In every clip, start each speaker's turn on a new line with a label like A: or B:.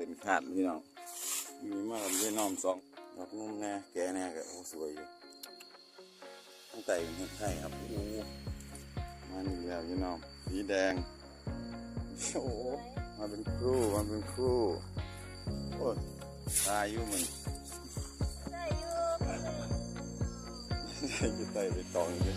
A: เกินขาดพี่น้องมีมากเลยน้อมสองดอกนุ่มแน่แก่แน่ก็โอ้สวยอยู่ตั้งแต่เป็นเห็ดไข่ครับโอ้มันอีกแล้วพี่น้องสีแดงโอ้มาเป็นครู่มาเป็นครู่โอ้ยตายอยู่มัน
B: ได้อยู่
A: จะไต่ไปตองเลย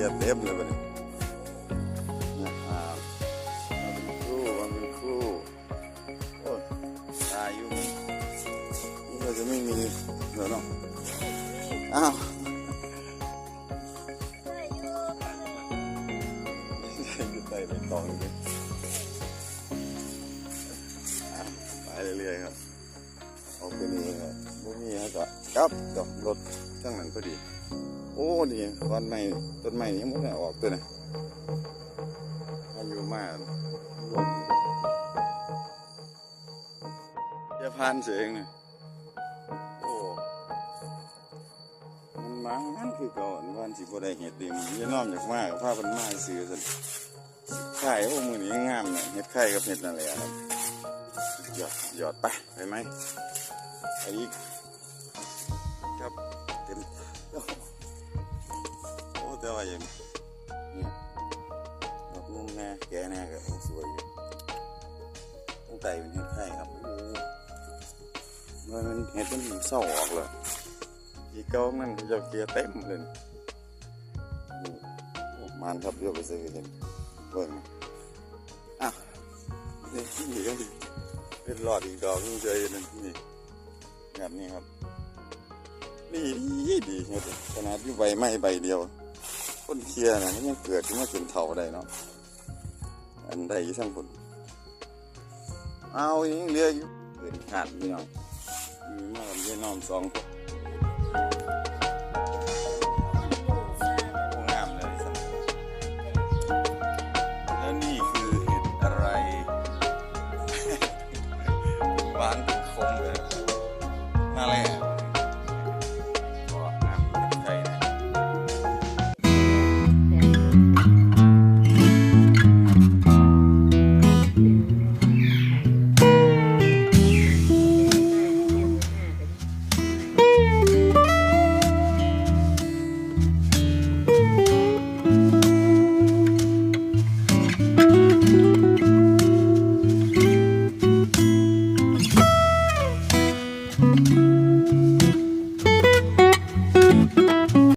A: ลียวมันเทียบเต็มเลยบัดนี้นะครับมันเป็นคู่มันเป็นคู่โอ้ตายอยู่นี่เราจะไม่มีเดี๋ยวเนาะอ้าว
B: อยู่
A: จะไต่ไปตองเลยไปเรื่อยๆครับเอาไปนี่ครับบ่มีฮะก็กลับกับรถข้างนั้นพอดี อ้นี่ต้นไม้ต้นไม้นี่มันได้ออกตัวนะอายุมากลมจะพานเสียงเนี่ยโอ้มันมางั้นคือก่อนวันสิบ่ได้เห็ดดีมันจะน้อมจากมากพามันมาซื้อสันไข่โอ้มือนี้งามเนี่ยเห็ดไข่กับเห็ดนั่นแหละครับหยอดหยอดไปไปไหมไอี แต่ว่าอย่างนี่ดอกนุ่มแน่แกแน่ก็โอ้สวยอยู่ตั้งแต่เป็นเห็ดไข่ครับโอ้มันมันเห็ดมันเศร้าออกเลยอีกเก้ามันก็จะเกลียเต็มเลยมันครับเดี๋ยวไปซื้อกันเบิ่งอะนี่นี่ก็เป็นหลอดอีกดอกนึงเจอนั่นนี่แบบนี้ครับนี่ดีดีเฮ็ดขนาดอยู่ใบไม้ใบเดียว คนเคลียร์นะมันยังเกิดขึ้นมาจนเท่าได้เนาะอันใดอยู่ทั้งคนเอาอยังเหลืออยู่เกินขาดพี่น้องมีมากกับยายน้อมสองคนโอ้งามเลยแล้วนี่คือเห็ดอะไรหวาน